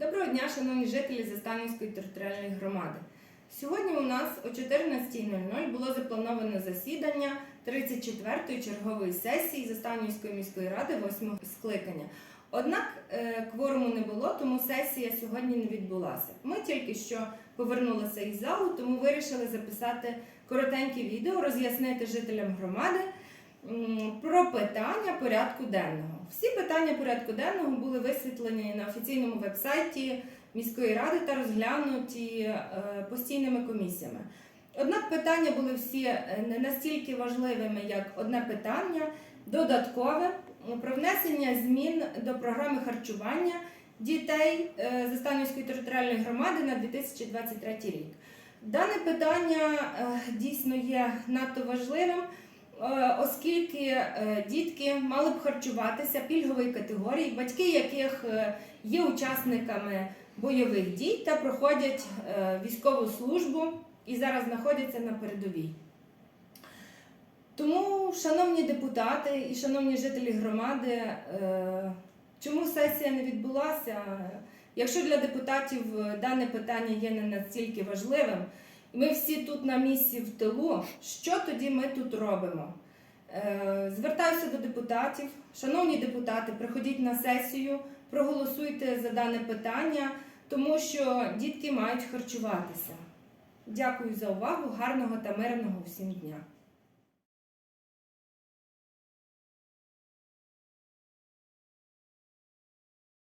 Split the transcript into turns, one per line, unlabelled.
Доброго дня, шановні жителі Застанівської територіальної громади. Сьогодні у нас о 14.00 було заплановане засідання 34-ї чергової сесії Застанівської міської ради 8 скликання. Однак е, кворуму не було, тому сесія сьогодні не відбулася. Ми тільки що повернулися із залу, тому вирішили записати коротеньке відео, роз'яснити жителям громади про питання порядку денного. Всі питання порядку денного були висвітлені на офіційному вебсайті міської ради та розглянуті е, постійними комісіями. Однак питання були всі е, не настільки важливими, як одне питання додаткове про внесення змін до програми харчування дітей е, Застанівської територіальної громади на 2023 рік. Дане питання дійсно є надто важливим, оскільки е, дітки мали б харчуватися пільгової категорії, батьки яких е, є учасниками бойових дій та проходять е, військову службу і зараз знаходяться на передовій. Тому, шановні депутати і шановні жителі громади, е, чому сесія не відбулася? Якщо для депутатів е, дане питання є не настільки важливим, ми всі тут на місці в тилу, що тоді ми тут робимо? Е, Звертаюся до депутатів. Шановні депутати, приходіть на сесію, проголосуйте за дане питання, тому що дітки мають харчуватися. Дякую за увагу, гарного та мирного всім дня.